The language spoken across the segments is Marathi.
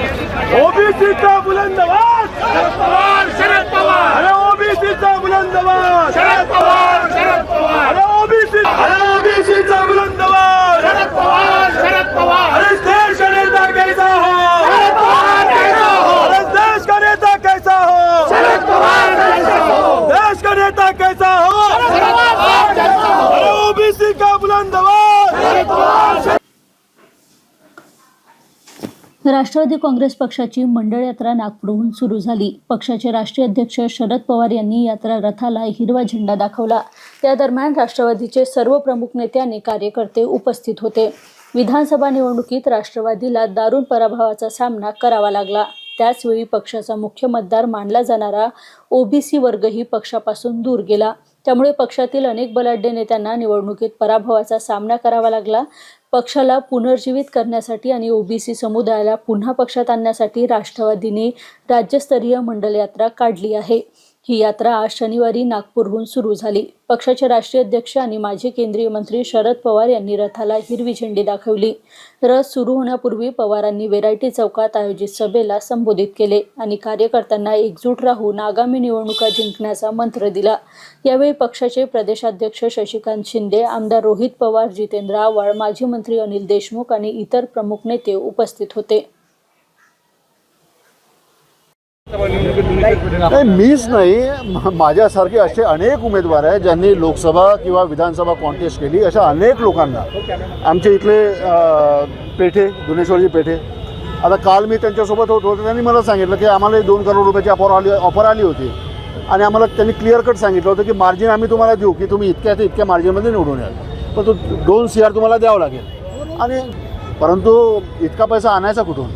ओबीसीचा बुलंद आवाज! शरद पवार! शरद पवार अरे ओबीसीचा बुलंद आवाज! शरद पवार! शरद पवार! अरे ओबीसी अरे ओबीसीचा बुलंद आवाज! शरद पवार! शरद पवार! अरे देश का नेता कैसा हो? शरद पवार कैसा हो? अरे देश का नेता कैसा हो? शरद पवार कैसा हो? देश का नेता कैसा हो शरद पवार कैसा हो अरे ओबीसी का बुलंद आवाज शरद पवार राष्ट्रवादी काँग्रेस पक्षाची मंडळ यात्रा नागपूरहून सुरू झाली. पक्षाचे राष्ट्रीय अध्यक्ष शरद पवार यांनी यात्रा रथाला हिरवा झेंडा दाखवला. त्या दरम्यान राष्ट्रवादीचे सर्व प्रमुख नेते आणि कार्यकर्ते उपस्थित होते. विधानसभा निवडणुकीत राष्ट्रवादीला दारुण पराभवाचा सामना करावा लागला. त्याचवेळी पक्षाचा मुख्य मतदार मानला जाणारा ओबीसी वर्गही पक्षापासून दूर गेला. त्यामुळे पक्षातील अनेक बलाढ्य नेत्यांना निवडणुकीत पराभवाचा सामना करावा लागला. पक्षाला पुनर्जीवित करण्यासाठी आणि ओबीसी समुदायाला पुन्हा पक्षात आणण्यासाठी राष्ट्रवादीने राज्यस्तरीय मंडल यात्रा काढली आहे. ही यात्रा आज शनिवारी नागपूरहून सुरू झाली. पक्षाचे राष्ट्रीय अध्यक्ष आणि माजी केंद्रीय मंत्री शरद पवार यांनी रथाला हिरवी झेंडी दाखवली. रथ सुरू होण्यापूर्वी पवारांनी वेरायटी चौकात आयोजित सभेला संबोधित केले आणि कार्यकर्त्यांना एकजूट राहून आगामी निवडणुका जिंकण्याचा मंत्र दिला. यावेळी पक्षाचे प्रदेशाध्यक्ष शशिकांत शिंदे आमदार रोहित पवार जितेंद्र आव्हाड माजी मंत्री अनिल देशमुख आणि इतर प्रमुख नेते उपस्थित होते. नाही मीच नाही. माझ्यासारखे असे अनेक उमेदवार आहेत ज्यांनी लोकसभा किंवा विधानसभा कॉन्टेस्ट केली अशा अनेक लोकांना. आमचे इथले पेठे दुनेश्वरजी पेठे. आता काल मी त्यांच्यासोबत होतो त्यांनी मला सांगितलं की आम्हाला दोन करोड रुपयाची ऑफर आली ऑफर आली होती. आणि आम्हाला त्यांनी क्लिअर कट सांगितलं होतं की मार्जिन आम्ही तुम्हाला देऊ की तुम्ही इतक्या ते इतक्या मार्जिनमध्ये निवडून याल. पण तो दोन सी आर तुम्हाला द्यावं लागेल. आणि परंतु इतका पैसा आणायचा कुठून?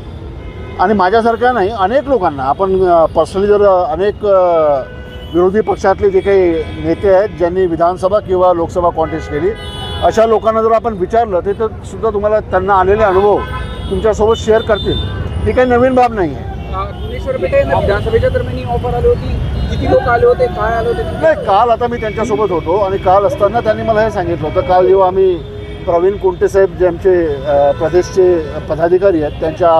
आणि माझ्यासारख्या नाही अनेक लोकांना. आपण पर्सनली जर अनेक विरोधी पक्षातले जे काही नेते आहेत ज्यांनी विधानसभा किंवा लोकसभा कॉन्टेस्ट केली अशा लोकांना जर आपण विचारलं ते तर सुद्धा तुम्हाला त्यांना आलेले अनुभव तुमच्यासोबत शेअर करतील. ही काही नवीन बाब नाही आहे. भुवनेश्वर पेठे विधानसभेच्या दरम्यान ही ऑफर आली होती. किती लोक आले होते? काय आले होते? नाही काल आता मी त्यांच्यासोबत होतो आणि काल असताना त्यांनी मला हे सांगितलं होतं. काल जेव्हा आम्ही प्रवीण कुंटे साहेब जे आमचे प्रदेशचे पदाधिकारी आहेत त्यांच्या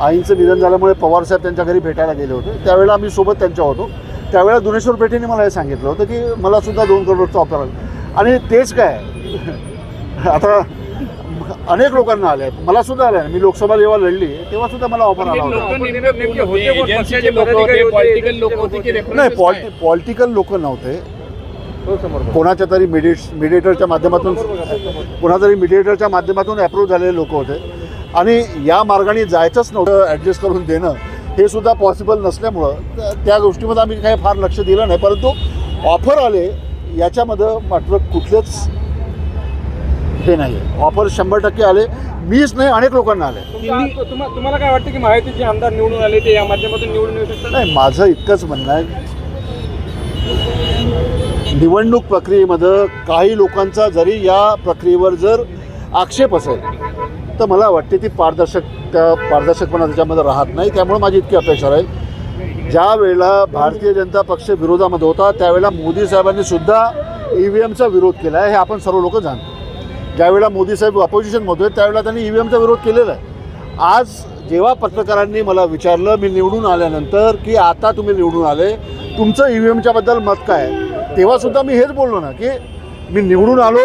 आईंचं निधन झाल्यामुळे पवारसाहेब त्यांच्या घरी भेटायला गेले होते. त्यावेळेला आम्ही सोबत त्यांच्या होतो. त्यावेळेला दुनेश्वर पेठेने मला हे सांगितलं होतं की मला सुद्धा दोन करोडचा ऑफर आला. आणि तेच काय? आता अनेक लोकांना आले आहेत. मला सुद्धा आले मी लोकसभा जेव्हा लढली तेव्हा सुद्धा मला ऑफर आला होता. नाही पॉलिटि पॉलिटिकल लोक नव्हते. कोणाच्या तरी मिडिएट मिडिएटरच्या माध्यमातून कोणा तरी मिडिएटरच्या माध्यमातून अप्रूव्ह झालेले लोक होते. आणि या मार्गाने जायचंच नव्हतं ॲडजस्ट करून देणं हे सुद्धा पॉसिबल नसल्यामुळं त्या गोष्टीमध्ये आम्ही काही फार लक्ष दिलं नाही. परंतु ऑफर आले याच्यामध्ये मात्र कुठलेच हे नाही आहे ऑफर शंभर टक्के आले. मीच नाही अनेक लोकांना आले. तुम्हा- तुम्हा- तुम्हाला काय वाटतं की महायुतीचे आमदार निवडून आले ते या माध्यमातून निवडून येऊ शकतात? नाही माझं इतकंच म्हणणं आहे. निवडणूक प्रक्रियेमध्ये काही लोकांचा जरी या प्रक्रियेवर जर आक्षेप असेल तर मला वाटते ती पारदर्शक त्या पारदर्शकपणा त्याच्यामध्ये राहत नाही. त्यामुळे माझी इतकी अपेक्षा राहील. ज्या वेळेला भारतीय जनता पक्ष विरोधामध्ये होता त्यावेळेला मोदी साहेबांनी सुद्धा ई व्ही एमचा विरोध केला आहे हे आपण सर्व लोक जाणतो. ज्यावेळेला मोदी साहेब अपोजिशनमध्ये त्यावेळेला त्यांनी ई व्ही एमचा विरोध केलेला आहे. आज जेव्हा पत्रकारांनी मला विचारलं मी निवडून आल्यानंतर की आता तुम्ही निवडून आले तुमचं ई व्ही एमच्याबद्दल मत काय तेव्हासुद्धा तेव्हा सुद्धा मी हेच बोललो ना की मी निवडून आलो